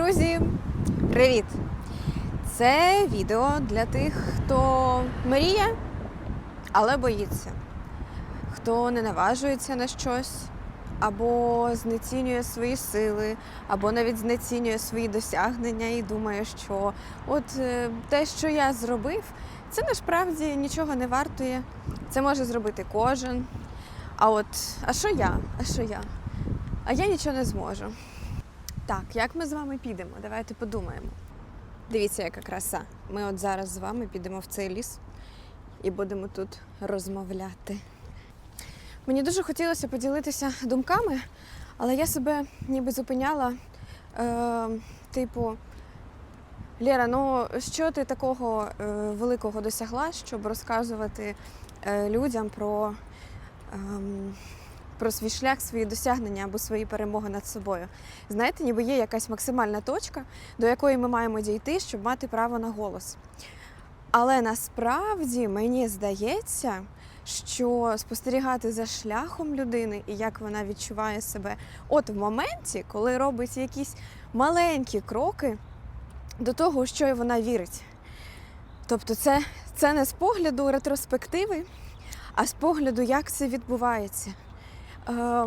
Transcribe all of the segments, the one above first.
Друзі, привіт! Це відео для тих, хто мріє, але боїться, хто не наважується на щось, або знецінює свої сили, або навіть знецінює свої досягнення і думає, що от е, те, що я зробив, це насправді нічого не вартує. Це може зробити кожен. А от, а що я? А що я? А я нічого не зможу. Так, як ми з вами підемо? Давайте подумаємо. Дивіться, яка краса. Ми от зараз з вами підемо в цей ліс і будемо тут розмовляти. Мені дуже хотілося поділитися думками, але я себе ніби зупиняла. Е, типу, Лєра, ну що ти такого е, великого досягла, щоб розказувати е, людям про, ем, про свій шлях, свої досягнення або свої перемоги над собою? Знаєте, ніби є якась максимальна точка, до якої ми маємо дійти, щоб мати право на голос. Але насправді мені здається, що спостерігати за шляхом людини і як вона відчуває себе, от в моменті, коли робить якісь маленькі кроки до того, що вона вірить. Тобто, це, це не з погляду ретроспективи, а з погляду, як це відбувається. Е,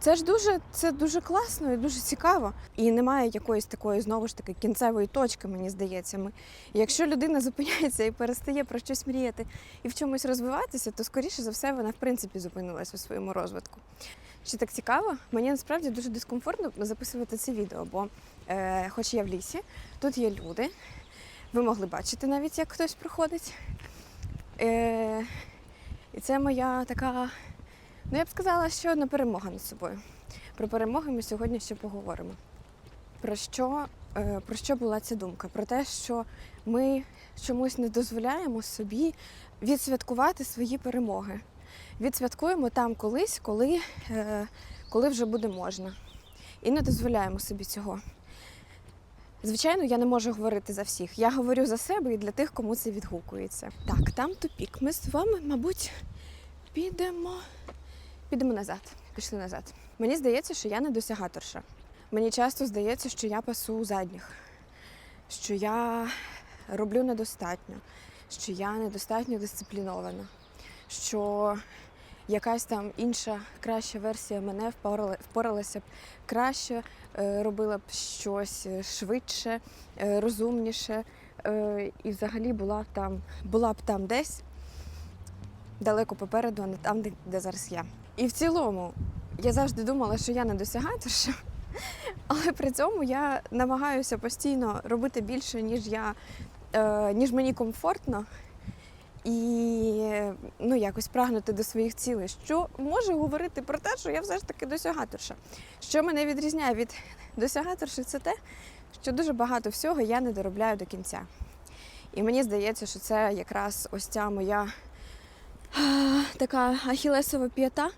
це ж дуже, це дуже класно і дуже цікаво. І немає якоїсь такої знову ж таки кінцевої точки, мені здається. Ми, якщо людина зупиняється і перестає про щось мріяти і в чомусь розвиватися, то скоріше за все вона в принципі зупинилась у своєму розвитку. Ще так цікаво, мені насправді дуже дискомфортно записувати це відео, бо е, хоч я в лісі, тут є люди. Ви могли бачити навіть, як хтось проходить. Е, і це моя така Ну, я б сказала, ще одна перемога над собою. Про перемоги ми сьогодні ще поговоримо. Про що, е, про що була ця думка? Про те, що ми чомусь не дозволяємо собі відсвяткувати свої перемоги. Відсвяткуємо там колись, коли, е, коли вже буде можна. І не дозволяємо собі цього. Звичайно, я не можу говорити за всіх. Я говорю за себе і для тих, кому це відгукується. Так, там тупік. Ми з вами, мабуть, підемо. Підемо назад. Пішли назад. Мені здається, що я не досягаторша. Мені часто здається, що я пасу задніх, що я роблю недостатньо, що я недостатньо дисциплінована, що якась там інша краща версія мене впоралася б краще, е, робила б щось швидше, е, розумніше, е, і взагалі була б там, була б там десь далеко попереду, а не там, де зараз я. І в цілому я завжди думала, що я не досягаторша, але при цьому я намагаюся постійно робити більше, ніж я, е, ніж мені комфортно, і ну, якось прагнути до своїх цілей, що може говорити про те, що я все ж таки досягаторша. Що мене відрізняє від досягаторші, це те, що дуже багато всього я не доробляю до кінця. І мені здається, що це якраз ось ця моя така ахілесова п'ята,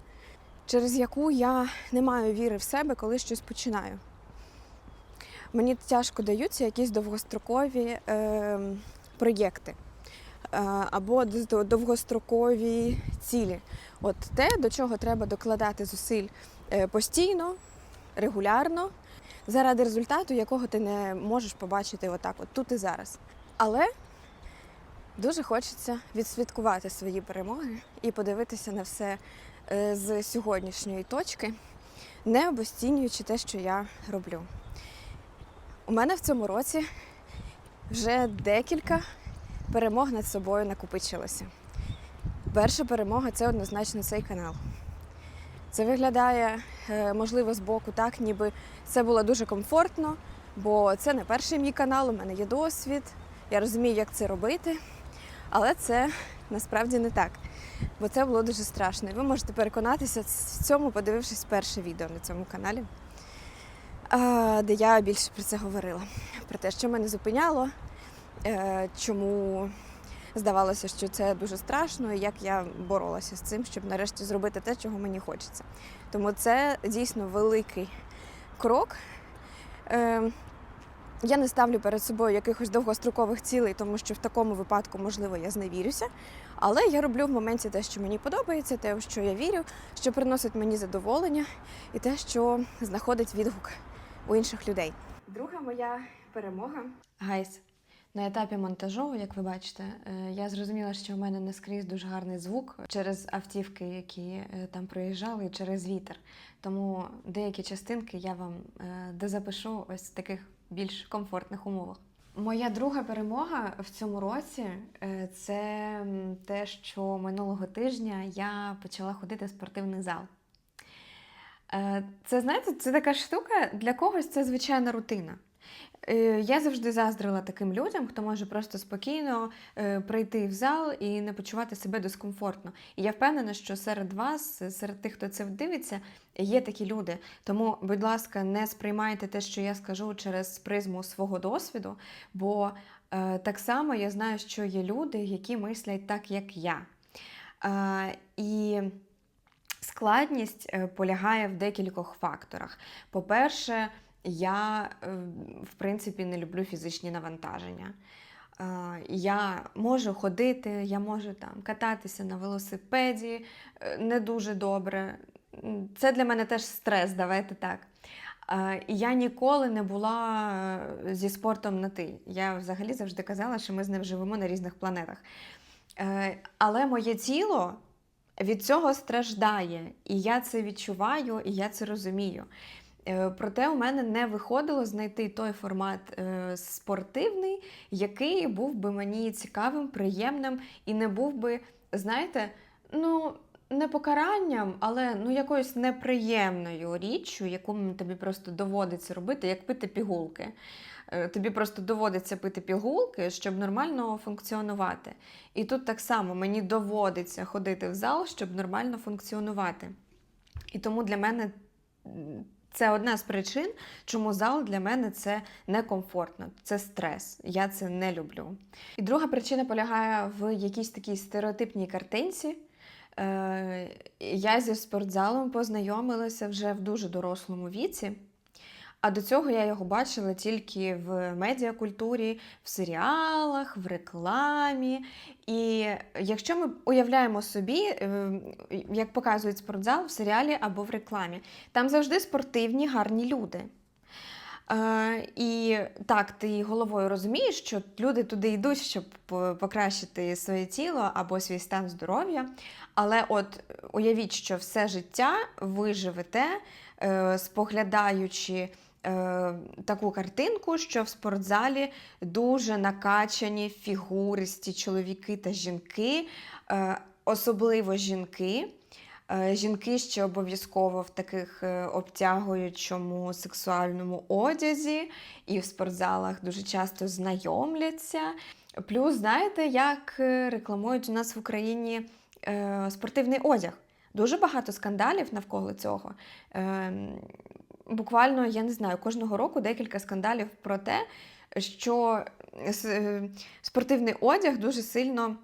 через яку я не маю віри в себе, коли щось починаю. Мені тяжко даються якісь довгострокові е, проєкти е, або довгострокові цілі. От те, до чого треба докладати зусиль е, постійно, регулярно, заради результату, якого ти не можеш побачити отак, от тут і зараз. Але Дуже хочеться відсвяткувати свої перемоги і подивитися на все з сьогоднішньої точки, не обостінюючи те, що я роблю. У мене в цьому році вже декілька перемог над собою накопичилося. Перша перемога це однозначно цей канал. Це виглядає, е, можливо, збоку так, ніби це було дуже комфортно, бо це не перший мій канал, у мене є досвід, я розумію, як це робити. Але це насправді не так, бо це було дуже страшно. І ви можете переконатися в цьому, подивившись перше відео на цьому каналі, де я більше про це говорила. Про те, що мене зупиняло, е, чому здавалося, що це дуже страшно, і як я боролася з цим, щоб нарешті зробити те, чого мені хочеться. Тому це дійсно великий крок. Я не ставлю перед собою якихось довгострокових цілей, тому що в такому випадку, можливо, я зневірюся. Але я роблю в моменті те, що мені подобається, те, в що я вірю, що приносить мені задоволення, і те, що знаходить відгук у інших людей. Друга моя перемога. Гайс, на етапі монтажу, як ви бачите, е, я зрозуміла, що у мене не скрізь дуже гарний звук через автівки, які е, там проїжджали, через вітер. Тому деякі частинки я вам е, дозапишу ось в таких більш комфортних умовах. Моя друга перемога в цьому році е, це те, що минулого тижня я почала ходити в спортивний зал. Е, Це знаєте, це така штука для когось це звичайна рутина. Е, Я завжди заздрила таким людям, хто може просто спокійно е, прийти в зал і не почувати себе дискомфортно. І я впевнена, що серед вас, серед тих, хто це дивиться, є такі люди. Тому, будь ласка, не сприймайте те, що я скажу через призму свого досвіду, бо е, так само я знаю, що є люди, які мислять так, як я. І складність полягає в декількох факторах. По-перше, я, е, в принципі, не люблю фізичні навантаження. Е, Я можу ходити, я можу там кататися на велосипеді е, не дуже добре. Це для мене теж стрес, давайте так. Я ніколи не була зі спортом на ти. Я взагалі завжди казала, що ми з ним живемо на різних планетах. Але моє тіло від цього страждає, і я це відчуваю, і я це розумію. Е, Проте у мене не виходило знайти той формат е, спортивний, який був би мені цікавим, приємним і не був би, знаєте, ну. Не покаранням, але ну якоюсь неприємною річчю, яку тобі просто доводиться робити, як пити пігулки. Е, Тобі просто доводиться пити пігулки, щоб нормально функціонувати. І тут так само мені доводиться ходити в зал, щоб нормально функціонувати. І тому для мене це одна з причин, чому зал для мене це некомфортно, це стрес. Я це не люблю. І друга причина полягає в якійсь такій стереотипній картинці. Е, Я зі спортзалом познайомилася вже в дуже дорослому віці. А до цього я його бачила тільки в медіакультурі, в серіалах, в рекламі. І якщо ми уявляємо собі, е, як показують спортзал в серіалі або в рекламі, там завжди спортивні, гарні люди. Е, і так, ти головою розумієш, що люди туди йдуть, щоб покращити своє тіло або свій стан здоров'я. Але от уявіть, що все життя ви живете, е, споглядаючи таку картинку, що в спортзалі дуже накачані фігуристі чоловіки та жінки, е, особливо жінки. Е, Жінки ще обов'язково в таких е, обтягуючому сексуальному одязі і в спортзалах дуже часто знайомляться. Плюс, знаєте, як е, рекламують у нас в Україні е, спортивний одяг. Дуже багато скандалів навколо цього. Е, буквально, я не знаю, кожного року декілька скандалів про те, що е, спортивний одяг дуже сильно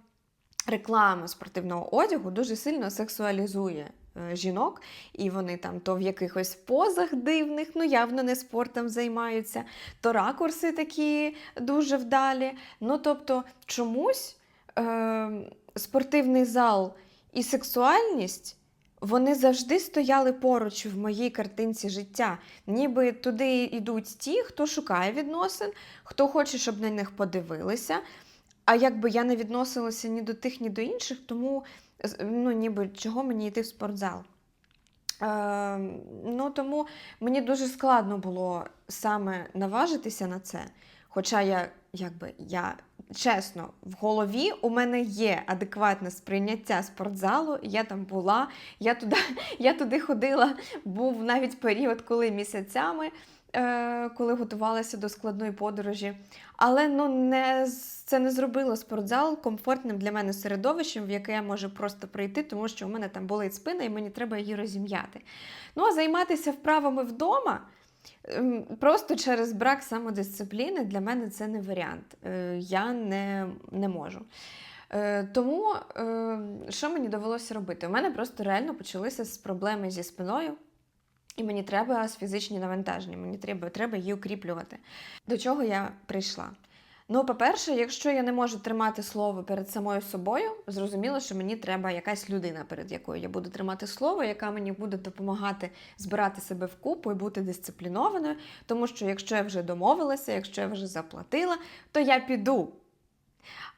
реклама спортивного одягу дуже сильно сексуалізує е, жінок, і вони там то в якихось позах дивних, ну явно не спортом займаються, то ракурси такі дуже вдалі. Ну тобто, чомусь е, спортивний зал і сексуальність. Вони завжди стояли поруч в моїй картинці життя. Ніби туди йдуть ті, хто шукає відносин, хто хоче, щоб на них подивилися, а якби я не відносилася ні до тих, ні до інших, тому ну, ніби чого мені йти в спортзал. Е, ну, тому мені дуже складно було саме наважитися на це. Хоча я, якби, я чесно, в голові у мене є адекватне сприйняття спортзалу, я там була, я туди, я туди ходила, був навіть період, коли місяцями, е, коли готувалася до складної подорожі. Але ну, не, це не зробило спортзал комфортним для мене середовищем, в яке я можу просто прийти, тому що у мене там болить спина і мені треба її розім'яти. Ну а займатися вправами вдома. Ем, Просто через брак самодисципліни для мене це не варіант. Е, Я не, не можу. Е, Тому е, що мені довелося робити? У мене просто реально почалися з проблеми зі спиною, і мені треба фізичні навантаження, мені треба, треба її укріплювати. До чого я прийшла? Ну, по-перше, якщо я не можу тримати слово перед самою собою, зрозуміло, що мені треба якась людина, перед якою я буду тримати слово, яка мені буде допомагати збирати себе в купу і бути дисциплінованою. Тому що якщо я вже домовилася, якщо я вже заплатила, то я піду.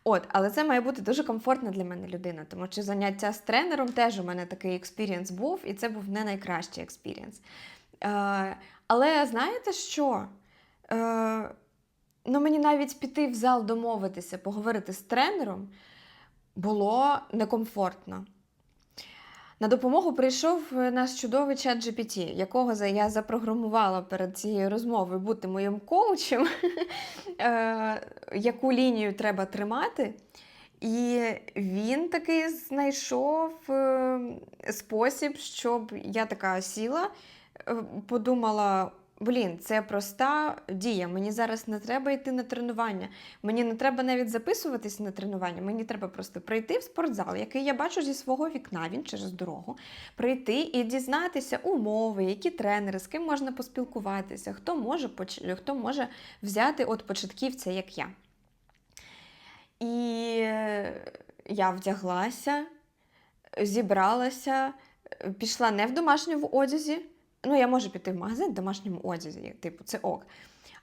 От, але це має бути дуже комфортна для мене людина, тому що заняття з тренером теж у мене такий експірієнс був, і це був не найкращий експірієнс. Е, але знаєте що? Е, ну, мені навіть піти в зал домовитися, поговорити з тренером було некомфортно. На допомогу прийшов е, наш чудовий чат GPT, якого я запрограмувала перед цією розмовою бути моїм коучем, е, яку лінію треба тримати. І він таки знайшов е, спосіб, щоб я така сіла, подумала: блін, це проста дія. Мені зараз не треба йти на тренування. Мені не треба навіть записуватись на тренування. Мені треба просто прийти в спортзал, який я бачу зі свого вікна, він через дорогу, прийти і дізнатися умови, які тренери, з ким можна поспілкуватися, хто може, хто може взяти от початківця, як я. І е, я вдяглася, зібралася, пішла не в домашньому одязі. Ну, я можу піти в магазин в домашньому одязі, типу, це ок.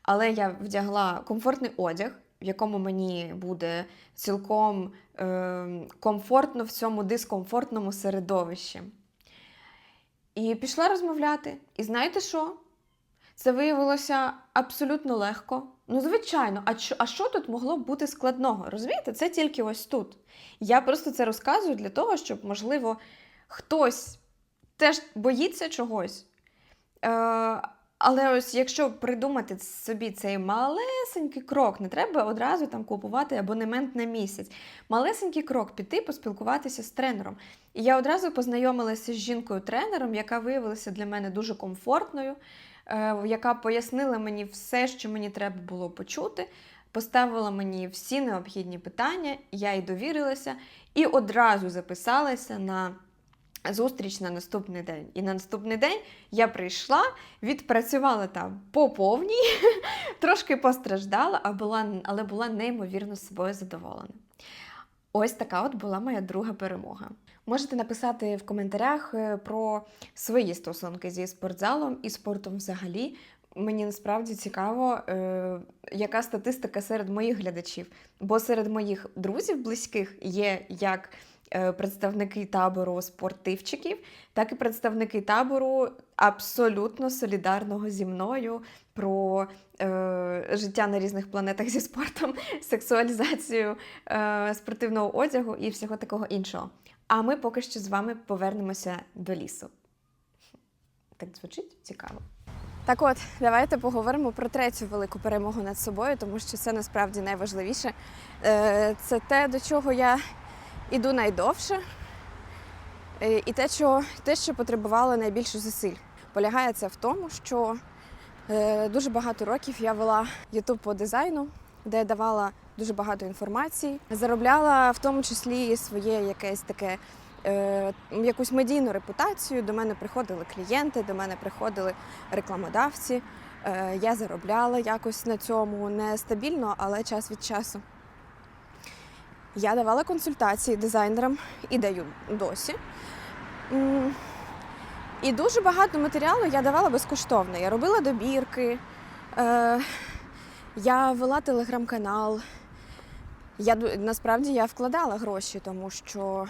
Але я вдягла комфортний одяг, в якому мені буде цілком е, комфортно в цьому дискомфортному середовищі. І пішла розмовляти. І знаєте що? Це виявилося абсолютно легко. Ну, звичайно, а що, а що тут могло б бути складного? Розумієте, це тільки ось тут. Я просто це розказую для того, щоб, можливо, хтось теж боїться чогось. Е, але ось якщо придумати собі цей малесенький крок, не треба одразу там купувати абонемент на місяць. Малесенький крок піти поспілкуватися з тренером. І я одразу познайомилася з жінкою-тренером, яка виявилася для мене дуже комфортною, е, яка пояснила мені все, що мені треба було почути, поставила мені всі необхідні питання, я їй довірилася і одразу записалася на зустріч на наступний день. І на наступний день я прийшла, відпрацювала там по повній, трошки постраждала, а була, але була неймовірно собою задоволена. Ось така от була моя друга перемога. Можете написати в коментарях е, про свої стосунки зі спортзалом і спортом взагалі. Мені насправді цікаво, е, яка статистика серед моїх глядачів. Бо серед моїх друзів близьких є як представники табору спортивчиків, так і представники табору абсолютно солідарного зі мною про е, життя на різних планетах зі спортом, сексуалізацію е, спортивного одягу і всього такого іншого. А ми поки що з вами повернемося до лісу. Так звучить цікаво. Так от, давайте поговоримо про третю велику перемогу над собою, тому що це насправді найважливіше. Е, Це те, до чого я іду найдовше, Е, і те, що, те, що потребувало найбільше зусиль. Полягає це в тому, що е, дуже багато років я вела YouTube по дизайну, де я давала дуже багато інформації, заробляла в тому числі своє якесь таке. е, Якусь медійну репутацію, до мене приходили клієнти, до мене приходили рекламодавці. Я заробляла якось на цьому не стабільно, але час від часу. Я давала консультації дизайнерам і даю досі. І дуже багато матеріалу я давала безкоштовно. Я робила добірки, е, я вела телеграм-канал. Я насправді я вкладала гроші, тому що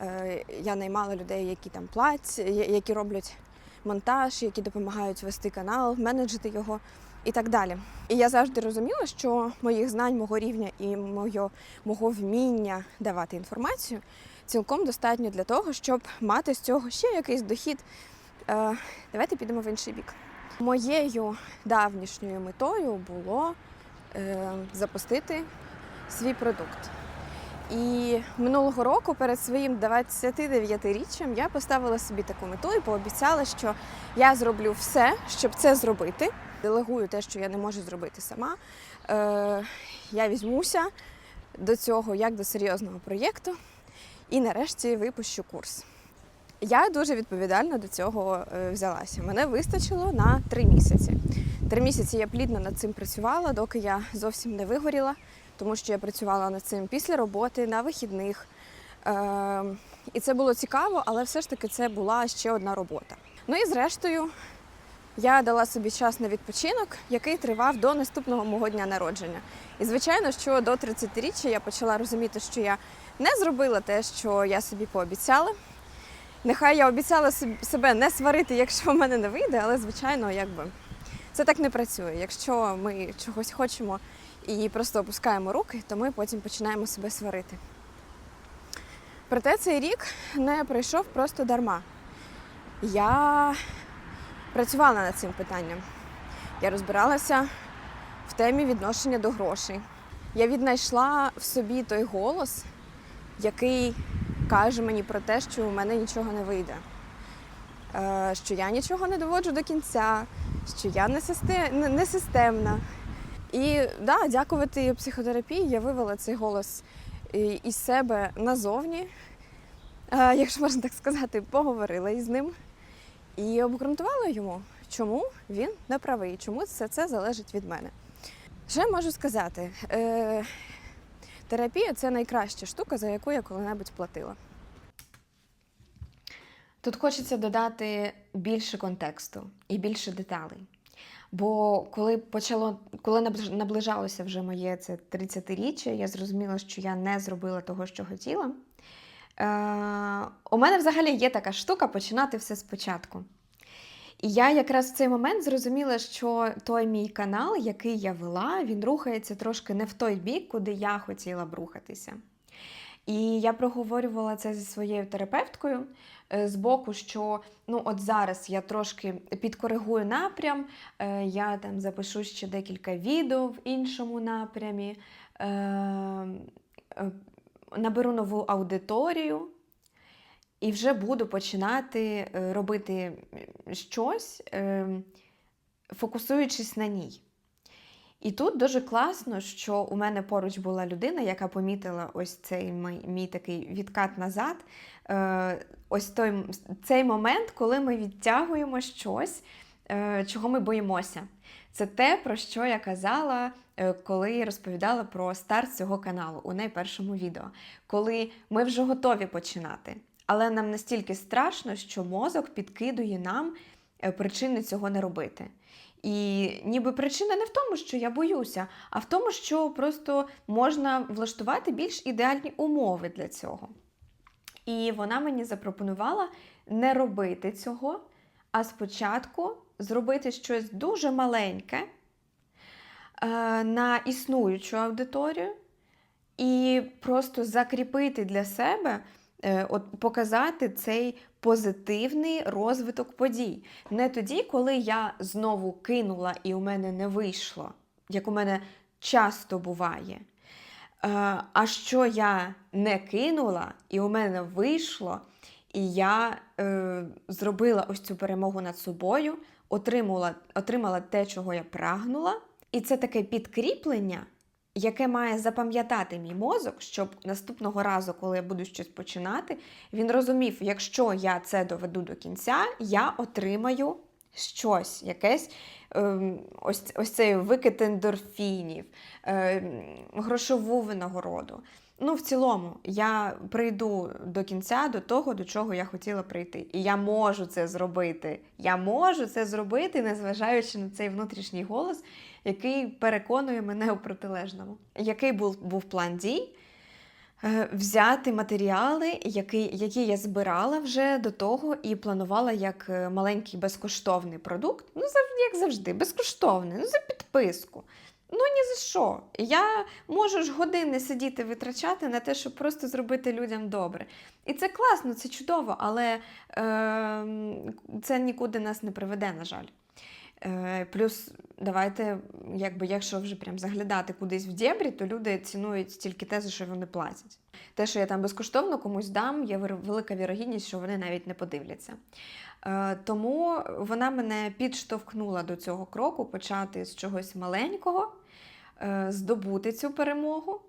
е, я наймала людей, які там платять, які роблять монтаж, які допомагають вести канал, менеджити його і так далі. І я завжди розуміла, що моїх знань, мого рівня і моє, мого вміння давати інформацію цілком достатньо для того, щоб мати з цього ще якийсь дохід. Е, давайте підемо в інший бік. Моєю давнішньою метою було е, запустити свій продукт. І минулого року перед своїм 29-річчям я поставила собі таку мету і пообіцяла, що я зроблю все, щоб це зробити. Делегую те, що я не можу зробити сама. Е, я візьмуся до цього як до серйозного проєкту і нарешті випущу курс. Я дуже відповідально до цього е, взялася. Мене вистачило на три місяці. Три місяці я плідно над цим працювала, доки я зовсім не вигоріла, тому що я працювала над цим після роботи, на вихідних. Е, і це було цікаво, але все ж таки це була ще одна робота. Ну і зрештою, я дала собі час на відпочинок, який тривав до наступного мого дня народження. І звичайно, що до 30-річчя я почала розуміти, що я не зробила те, що я собі пообіцяла. Нехай я обіцяла себе не сварити, якщо в мене не вийде, але звичайно, якби це так не працює. Якщо ми чогось хочемо і просто опускаємо руки, то ми потім починаємо себе сварити. Проте цей рік не пройшов просто дарма. Я працювала над цим питанням. Я розбиралася в темі відношення до грошей. Я віднайшла в собі той голос, який каже мені про те, що у мене нічого не вийде, Е, що я нічого не доводжу до кінця, що я не, систем... не- не системна. І да, дякувати психотерапії, я вивела цей голос із себе назовні, Е, якщо можна так сказати, поговорила із ним і обґрунтувала йому, чому він не правий, чому все це залежить від мене. Я можу сказати? Е, терапія це найкраща штука, за яку я коли-небудь платила. Тут хочеться додати більше контексту і більше деталей. Бо коли почало, коли наближ- наближалося вже моє це 30-річчя, я зрозуміла, що я не зробила того, що хотіла. Е, у мене взагалі є така штука починати все спочатку. І я якраз в цей момент зрозуміла, що той мій канал, який я вела, він рухається трошки не в той бік, куди я хотіла б рухатися. І я проговорювала це зі своєю терапевткою е, з боку, що ну от зараз я трошки підкоригую напрям, е, я там запишу ще декілька відео в іншому напрямі, наберу нову аудиторію і вже буду починати е, робити щось, е, фокусуючись на ній. І тут дуже класно, що у мене поруч була людина, яка помітила ось цей мій, мій такий відкат назад. Е, ось той, цей момент, коли ми відтягуємо щось, чого ми боїмося. Це те, про що я казала, коли розповідала про старт цього каналу у найпершому відео. Коли ми вже готові починати, але нам настільки страшно, що мозок підкидує нам е, причини цього не робити. І ніби причина не в тому, що я боюся, а в тому, що просто можна влаштувати більш ідеальні умови для цього. І вона мені запропонувала не робити цього, а спочатку зробити щось дуже маленьке е, на існуючу аудиторію і просто закріпити для себе, е, от показати цей позитивний розвиток подій. Не тоді, коли я знову кинула і у мене не вийшло, як у мене часто буває. Е, А що я не кинула, і у мене вийшло, і я е, зробила ось цю перемогу над собою, отримала, отримала те, чого я прагнула. І це таке підкріплення, яке має запам'ятати мій мозок, щоб наступного разу, коли я буду щось починати, він розумів, якщо я це доведу до кінця, я отримаю щось, якесь ем, ось, ось цей викид ендорфінів, ем, грошову винагороду. Ну, в цілому, я прийду до кінця до того, до чого я хотіла прийти. І я можу це зробити. Я можу це зробити, незважаючи на цей внутрішній голос, який переконує мене у протилежному. Який був, був план дій? Е, Взяти матеріали, які, які я збирала вже до того, і планувала як е, маленький безкоштовний продукт. Ну, як завжди, безкоштовний, ну за підписку. Ну ні за що. Я можу ж години сидіти витрачати на те, щоб просто зробити людям добре. І це класно, це чудово, але е, це нікуди нас не приведе, на жаль. Е, плюс, давайте, якби, якщо вже прям заглядати кудись в дєбрі, то люди цінують тільки те, за що вони платять. Те, що я там безкоштовно комусь дам, є велика вірогідність, що вони навіть не подивляться. Е, тому вона мене підштовхнула до цього кроку, почати з чогось маленького, е, здобути цю перемогу.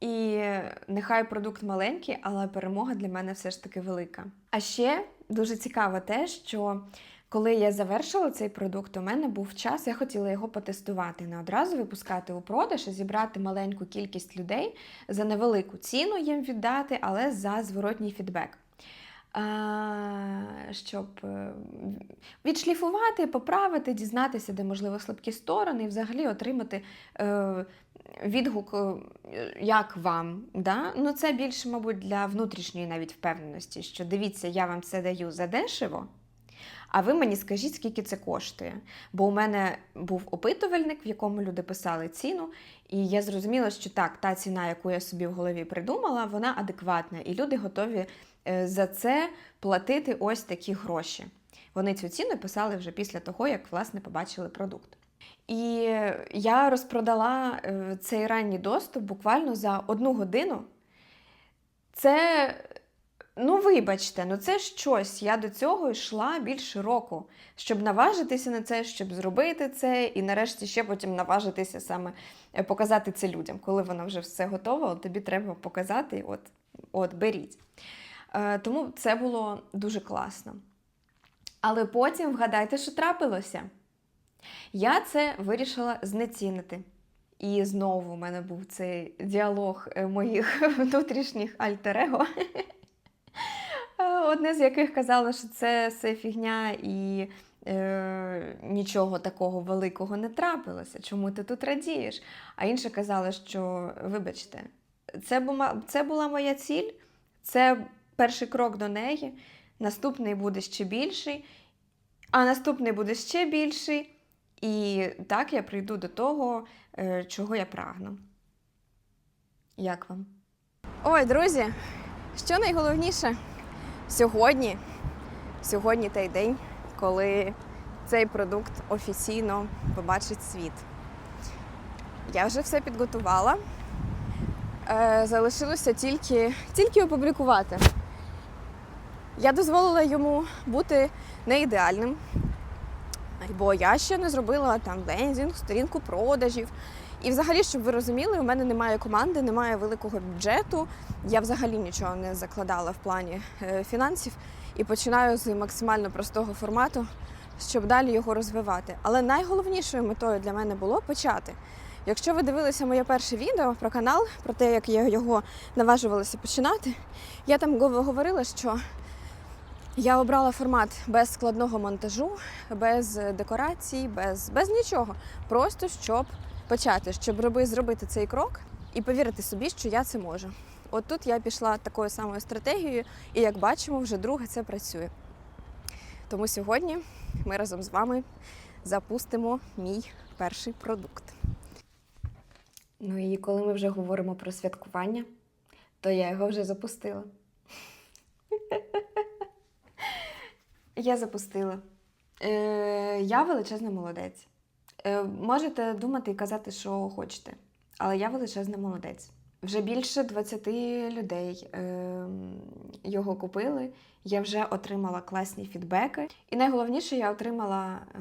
І нехай продукт маленький, але перемога для мене все ж таки велика. А ще дуже цікаво те, що Коли я завершила цей продукт, у мене був час, я хотіла його потестувати, не одразу випускати у продаж, а зібрати маленьку кількість людей за невелику ціну їм віддати, але за зворотній фідбек. Щоб е, відшліфувати, поправити, дізнатися, де можливо слабкі сторони, і взагалі отримати е, відгук, е, як вам. Да? Ну, це більше, мабуть, для внутрішньої навіть впевненості, що дивіться, я вам це даю задешево. А ви мені скажіть, скільки це коштує. Бо у мене був опитувальник, в якому люди писали ціну, і я зрозуміла, що так, та ціна, яку я собі в голові придумала, вона адекватна, і люди готові е, за це платити ось такі гроші. Вони цю ціну писали вже після того, як власне побачили продукт. І я розпродала е, цей ранній доступ буквально за одну годину. Це, ну вибачте, ну це щось. Я до цього йшла більше року, щоб наважитися на це, щоб зробити це, і нарешті ще потім наважитися саме е, показати це людям. Коли воно вже все готово, тобі треба показати, от, от беріть. Е, Тому це було дуже класно. Але потім вгадайте, що трапилося. Я це вирішила знецінити. І знову у мене був цей діалог е, моїх внутрішніх альтер-его, одне з яких казало, що це все фігня і е, нічого такого великого не трапилося. Чому ти тут радієш? А інше казала, що вибачте, це була, це була моя ціль, це перший крок до неї, наступний буде ще більший, а наступний буде ще більший. І так я прийду до того, е, чого я прагну. Як вам? Ой, друзі, що найголовніше сьогодні, сьогодні той день, коли цей продукт офіційно побачить світ. Я вже все підготувала. Е, залишилося тільки, тільки опублікувати. Я дозволила йому бути не ідеальним, бо я ще не зробила там лендінг, сторінку продажів. І взагалі, щоб ви розуміли, у мене немає команди, немає великого бюджету. Я взагалі нічого не закладала в плані е, фінансів і починаю з максимально простого формату, щоб далі його розвивати. Але найголовнішою метою для мене було почати. Якщо ви дивилися моє перше відео про канал, про те, як я його наважувалася починати, я там говорила, що я обрала формат без складного монтажу, без декорацій, без, без нічого. Просто щоб почати, щоб роби, зробити цей крок і повірити собі, що я це можу. От тут я пішла такою самою стратегією, і як бачимо, вже друге це працює. Тому сьогодні ми разом з вами запустимо мій перший продукт. Ну і коли ми вже говоримо про святкування, то я його вже запустила. Я запустила. Е, я величезна молодець. Е, можете думати і казати, що хочете, але я величезна молодець. Вже більше 20 людей е, його купили. Я вже отримала класні фідбеки. І найголовніше, я отримала е,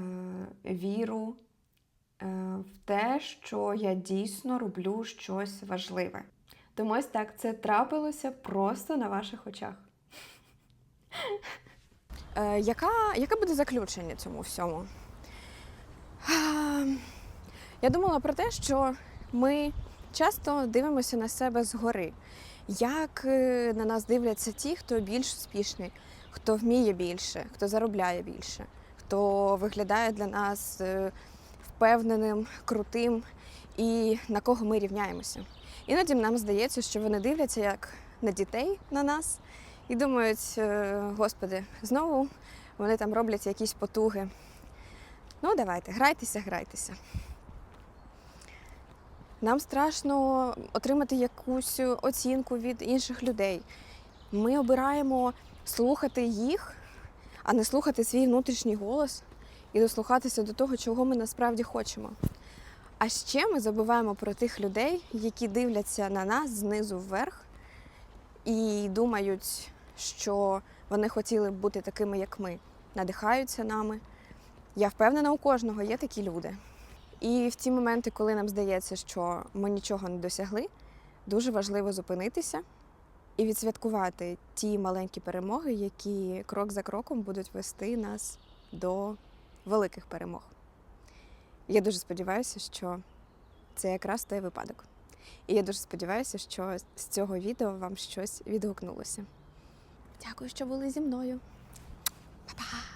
віру е, в те, що я дійсно роблю щось важливе. Тому ось так це трапилося просто на ваших очах. Е, яка, яке буде заключення цьому всьому? Я думала про те, що ми часто дивимося на себе згори. Як е, на нас дивляться ті, хто більш успішний, хто вміє більше, хто заробляє більше, хто виглядає для нас е, впевненим, крутим і на кого ми рівняємося. Іноді нам здається, що вони дивляться як на дітей на нас і думають, е, господи, знову вони там роблять якісь потуги. Ну, давайте, грайтеся, грайтеся. Нам страшно отримати якусь оцінку від інших людей. Ми обираємо слухати їх, а не слухати свій внутрішній голос і дослухатися до того, чого ми насправді хочемо. А ще ми забуваємо про тих людей, які дивляться на нас знизу вверх і думають, що вони хотіли б бути такими, як ми, надихаються нами. Я впевнена, у кожного є такі люди. І в ті моменти, коли нам здається, що ми нічого не досягли, дуже важливо зупинитися і відсвяткувати ті маленькі перемоги, які крок за кроком будуть вести нас до великих перемог. Я дуже сподіваюся, що це якраз той випадок. І я дуже сподіваюся, що з цього відео вам щось відгукнулося. Дякую, що були зі мною. Па-па!